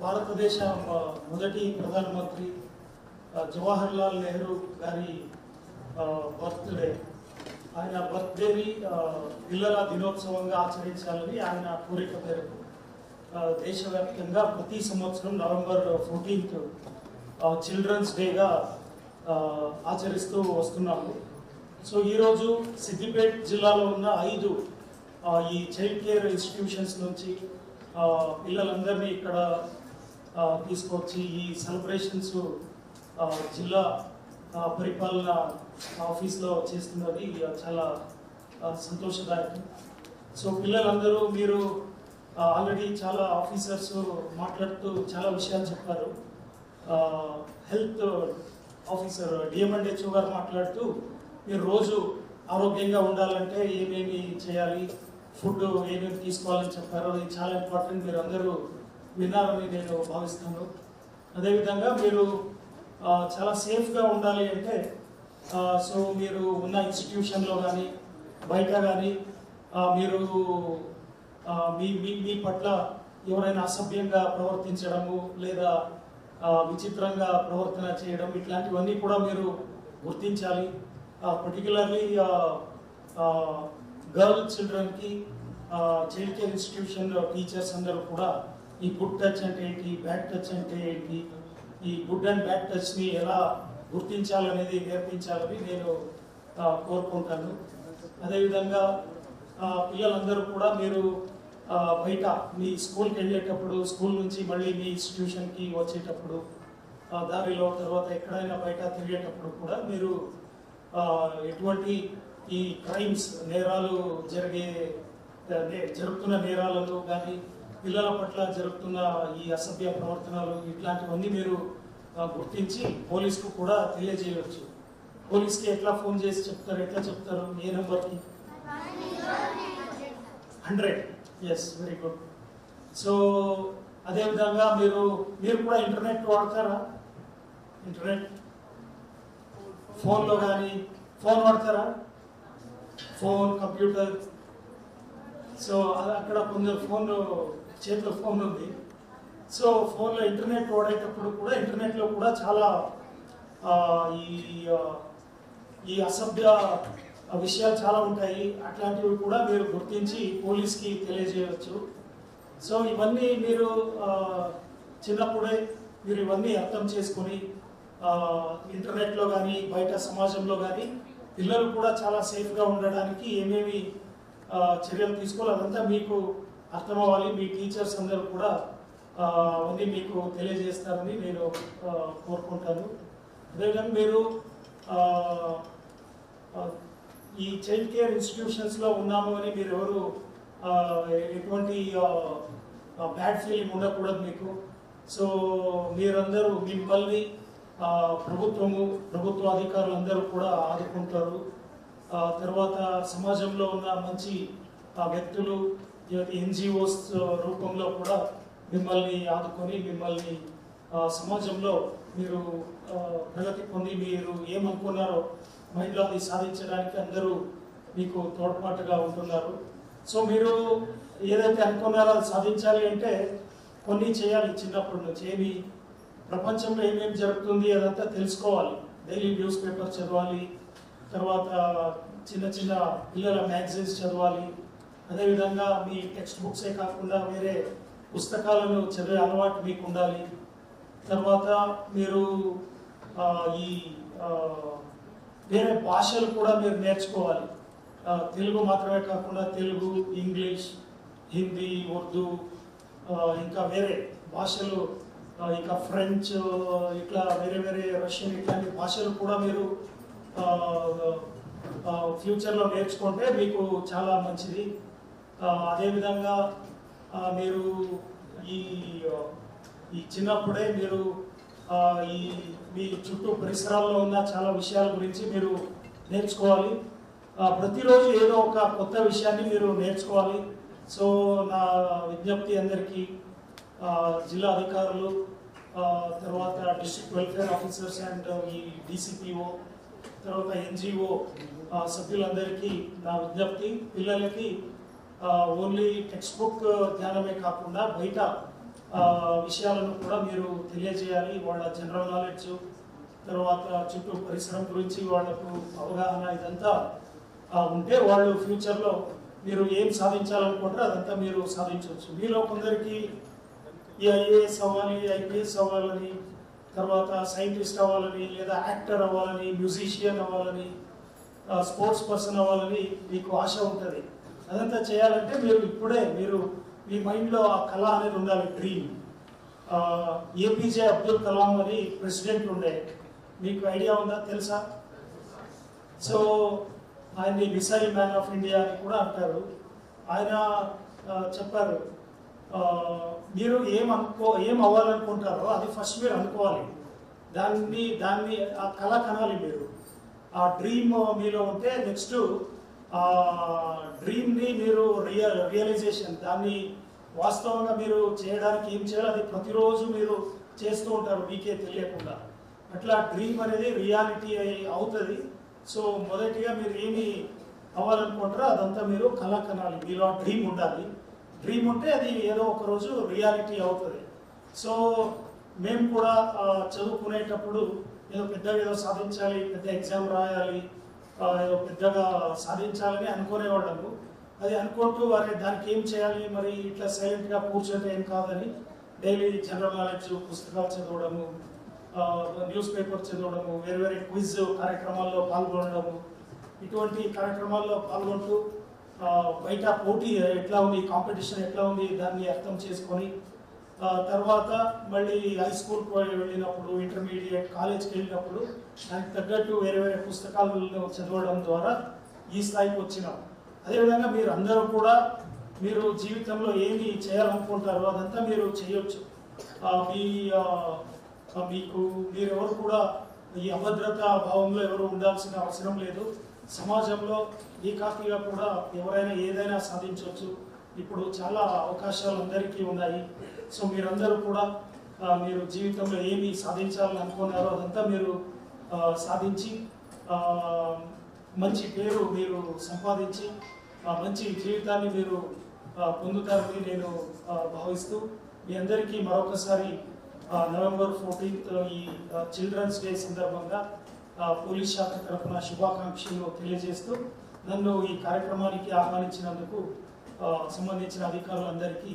భారతదేశ మొదటి ప్రధానమంత్రి జవహర్ లాల్ నెహ్రూ గారి బర్త్డే. ఆయన బర్త్డేని పిల్లల దినోత్సవంగా ఆచరించాలని ఆయన కోరిక మేరకు దేశవ్యాప్తంగా ప్రతి సంవత్సరం నవంబర్ ఫోర్టీన్త్ చిల్డ్రన్స్ డేగా ఆచరిస్తూ వస్తున్నాము. సో ఈరోజు సిద్దిపేట్ జిల్లాలో ఉన్న ఐదు ఈ చైల్డ్ కేర్ ఇన్స్టిట్యూషన్స్ నుంచి పిల్లలందరినీ ఇక్కడ తీసుకొచ్చి ఈ సెలబ్రేషన్స్ జిల్లా పరిపాలన ఆఫీస్లో చేస్తున్నది చాలా సంతోషదాయకం. సో పిల్లలందరూ మీరు ఆల్రెడీ చాలా ఆఫీసర్స్ మాట్లాడుతూ చాలా విషయాలు చెప్పారు. హెల్త్ ఆఫీసర్ డిఎంఎండ్హెచ్ఓ గారు మాట్లాడుతూ మీరు రోజు ఆరోగ్యంగా ఉండాలంటే ఏమేమి చేయాలి ఫుడ్ ఏమేమి తీసుకోవాలని చెప్పారో అది చాలా ఇంపార్టెంట్. మీరు అందరూ విన్నారని నేను భావిస్తాను అదేవిధంగా మీరు చాలా సేఫ్గా ఉండాలి అంటే సో మీరు ఉన్న ఇన్స్టిట్యూషన్లో కానీ బయట కానీ మీరు మీ మీ మీ పట్ల ఎవరైనా అసభ్యంగా ప్రవర్తించడము లేదా విచిత్రంగా ప్రవర్తన చేయడం ఇట్లాంటివన్నీ కూడా మీరు గుర్తించాలి. పర్టికులర్లీ గర్ల్ చిల్డ్రన్కి చైల్డ్ కేర్ ఇన్స్టిట్యూషన్ టీచర్స్ అందరూ కూడా ఈ గుడ్ టచ్ అంటే ఏంటి బ్యాడ్ టచ్ అంటే ఏంటి ఈ గుడ్ అండ్ బ్యాడ్ టచ్ని ఎలా గుర్తించాలనేది నేర్పించాలని నేను కోరుకుంటాను. అదేవిధంగా పిల్లలందరూ కూడా మీరు బయట మీ స్కూల్కి వెళ్ళేటప్పుడు స్కూల్ నుంచి మళ్ళీ మీ ఇన్స్టిట్యూషన్కి వచ్చేటప్పుడు దారిలో తర్వాత ఎక్కడైనా బయట తిరిగేటప్పుడు కూడా మీరు ఎటువంటి ఈ క్రైమ్స్ నేరాలు జరిగే జరుగుతున్న నేరాలలో కానీ పిల్లల పట్ల జరుగుతున్న ఈ అసభ్య ప్రవర్తనలు ఇట్లాంటివన్నీ మీరు గుర్తించి పోలీస్కు కూడా తెలియజేయవచ్చు. పోలీస్కి ఎట్లా ఫోన్ చేసి చెప్తారు ఎట్లా చెప్తారు ఏ నెంబర్కి? Hundred. Yes very good so అదేవిధంగా మీరు మీరు కూడా ఇంటర్నెట్ వాడతారా? ఇంటర్నెట్? ఫోన్లో కానీ ఫోన్ వాడతారా? Phone computer. సో అక్కడ కొందరు ఫోన్ చేతిలో ఫోన్ ఉంది. సో ఫోన్లో ఇంటర్నెట్ వాడేటప్పుడు కూడా ఇంటర్నెట్లో కూడా చాలా ఈ ఈ అసభ్య విషయాలు చాలా ఉంటాయి. అట్లాంటివి కూడా మీరు గుర్తించి పోలీస్కి తెలియజేయవచ్చు. సో ఇవన్నీ మీరు చిన్నప్పుడే మీరు ఇవన్నీ అర్థం చేసుకొని ఇంటర్నెట్లో కానీ బయట సమాజంలో కానీ పిల్లలు కూడా చాలా సేఫ్గా ఉండడానికి ఏమేమి చర్యలు తీసుకోవాలి అదంతా మీకు అర్థమవ్వాలి. మీ టీచర్స్ అందరూ కూడా అవన్నీ మీకు తెలియజేస్తారని నేను కోరుకుంటాను. అదేవిధంగా మీరు ఈ చైల్డ్ కేర్ ఇన్స్టిట్యూషన్స్లో ఉన్నాము అని మీరు ఎవరు ఎటువంటి బ్యాడ్ ఫీలింగ్ ఉండకూడదు మీకు. సో మీరందరూ మిమ్మల్ని ప్రభుత్వము ప్రభుత్వ అధికారులు అందరూ కూడా ఆదుకుంటారు. తర్వాత సమాజంలో ఉన్న మంచి వ్యక్తులు ఎన్జిఓస్ రూపంలో కూడా మిమ్మల్ని ఆదుకొని మిమ్మల్ని సమాజంలో మీరు ప్రగతి పొంది మీరు ఏమనుకున్నారో మైండ్లో అది సాధించడానికి అందరూ మీకు తోడ్పాటుగా ఉంటున్నారు. సో మీరు ఏదైతే అనుకున్నారో అది సాధించాలి అంటే కొన్ని చేయాలి చిన్నప్పటి నుంచి. ఏమి ప్రపంచంలో ఏమేమి జరుగుతుంది అదంతా తెలుసుకోవాలి. డైలీ న్యూస్ పేపర్ చదవాలి. తర్వాత చిన్న చిన్న పిల్లల మ్యాగజైన్స్ చదవాలి. అదేవిధంగా మీ టెక్స్ట్ బుక్సే కాకుండా వేరే పుస్తకాలను చదివే అలవాటు మీకు ఉండాలి. తర్వాత మీరు ఈ వేరే భాషలు కూడా మీరు నేర్చుకోవాలి. తెలుగు మాత్రమే కాకుండా తెలుగు ఇంగ్లీష్ హిందీ ఉర్దూ ఇంకా వేరే భాషలు ఇంకా ఫ్రెంచ్ ఇట్లా వేరే వేరే రష్యన్ ఇట్లాంటి భాషలు కూడా మీరు ఫ్యూచర్లో నేర్చుకుంటే మీకు చాలా మంచిది. అదేవిధంగా మీరు ఈ ఈ చిన్నప్పుడే మీరు ఈ మీ చుట్టూ పరిసరాల్లో ఉన్న చాలా విషయాల గురించి మీరు నేర్చుకోవాలి. ప్రతిరోజు ఏదో ఒక కొత్త విషయాన్ని మీరు నేర్చుకోవాలి. సో నా విజ్ఞప్తి అందరికీ జిల్లా అధికారులు తర్వాత డిస్ట్రిక్ట్ వెల్ఫేర్ ఆఫీసర్స్ అండ్ ఈ డిసిపిఓ తర్వాత ఎన్జిఓ సభ్యులందరికీ నా విజ్ఞప్తి పిల్లలకి ఓన్లీ టెక్స్ట్ బుక్ జ్ఞానమే కాకుండా బయట విషయాలను కూడా మీరు తెలియజేయాలి. వాళ్ళ జనరల్ నాలెడ్జ్ తర్వాత చుట్టూ పరిసరం గురించి వాళ్ళకు అవగాహన ఇదంతా ఉంటే వాళ్ళు ఫ్యూచర్లో మీరు ఏం సాధించాలనుకుంటారో అదంతా మీరు సాధించవచ్చు. మీలో కొందరికి ఈ ఐఏఎస్ అవ్వాలి ఐపీఎస్ అవ్వాలని తర్వాత సైంటిస్ట్ అవ్వాలని లేదా యాక్టర్ అవ్వాలని మ్యూజిషియన్ అవ్వాలని స్పోర్ట్స్ పర్సన్ అవ్వాలని మీకు ఆశ ఉంటుంది. అదంతా చేయాలంటే మీరు ఇప్పుడే మీరు మీ మైండ్లో ఆ కళ అనేది ఉండాలి డ్రీమ్ ఏపీజే అబ్దుల్ కలాం అని ప్రెసిడెంట్ ఉండే. మీకు ఐడియా ఉందా తెలుసా? సో ఆయన్ని మిసైల్ మ్యాన్ ఆఫ్ ఇండియా అని కూడా అంటారు. ఆయన చెప్పారు మీరు ఏం అనుకో ఏం అవ్వాలనుకుంటారో అది ఫస్ట్ మీరు అనుకోవాలి. దాన్ని దాన్ని ఆ కళ కనాలి మీరు. ఆ డ్రీమ్ మీలో ఉంటే నెక్స్ట్ ఆ డ్రీమ్ని మీరు రియల్ రియలైజేషన్ దాన్ని వాస్తవంగా మీరు చేయడానికి ఏం చేయాలి అది ప్రతిరోజు మీరు చేస్తూ ఉంటారు. మీకే తెలియకుండా. అట్లా డ్రీమ్ అనేది రియాలిటీ అయి అవుతుంది. సో మొదటిగా మీరు ఏమి అవ్వాలనుకుంటారో అదంతా మీరు కళ కనాలి. మీరు ఆ డ్రీమ్ ఉండాలి. డ్రీమ్ ఉంటే అది ఏదో ఒక రోజు రియాలిటీ అవుతుంది. సో మేము కూడా చదువుకునేటప్పుడు ఏదో పెద్దగా ఏదో సాధించాలి పెద్ద ఎగ్జామ్ రాయాలి ఏదో పెద్దగా సాధించాలని అనుకునేవాళ్ళము. అది అనుకుంటూ వారి దానికి ఏం చేయాలి? మరి ఇట్లా సైలెంట్గా కూర్చుంటే ఏం కాదని డైలీ జనరల్ నాలెడ్జ్ పుస్తకాలు చదవడము న్యూస్ పేపర్ చదవడము వేరే వేరే క్విజ్ కార్యక్రమాల్లో పాల్గొనడము ఇటువంటి కార్యక్రమాల్లో పాల్గొంటూ బయట పోటీ ఎట్లా ఉంది కాంపిటీషన్ ఎట్లా ఉంది దాన్ని అర్థం చేసుకొని తర్వాత మళ్ళీ హై స్కూల్ వెళ్ళినప్పుడు ఇంటర్మీడియట్ కాలేజ్కి వెళ్ళినప్పుడు దానికి తగ్గట్టు వేరే వేరే పుస్తకాలను చదవడం ద్వారా ఈ స్థాయికి వచ్చినాం. అదేవిధంగా మీరు అందరూ కూడా మీరు జీవితంలో ఏమి చేయాలనుకుంటారో అదంతా మీరు చేయొచ్చు. మీ మీకు మీరెవరు కూడా ఈ అభద్రత భావంలో ఎవరు ఉండాల్సిన అవసరం లేదు. సమాజంలో ఏకాకిగా కూడా ఎవరైనా ఏదైనా సాధించవచ్చు. ఇప్పుడు చాలా అవకాశాలు అందరికీ ఉన్నాయి. సో మీరందరూ కూడా మీరు జీవితంలో ఏమి సాధించాలని అనుకున్నారో అదంతా మీరు సాధించి మంచి పేరు మీరు సంపాదించి ఆ, మంచి జీవితాన్ని మీరు పొందుతారని నేను భావిస్తూ మీ అందరికీ మరొకసారి నవంబర్ ఫోర్టీన్త్ ఈ చిల్డ్రన్స్ డే సందర్భంగా పోలీస్ శాఖ తరఫున శుభాకాంక్షలు తెలియజేస్తూ నన్ను ఈ కార్యక్రమానికి ఆహ్వానించినందుకు సంబంధించిన అధికారులందరికీ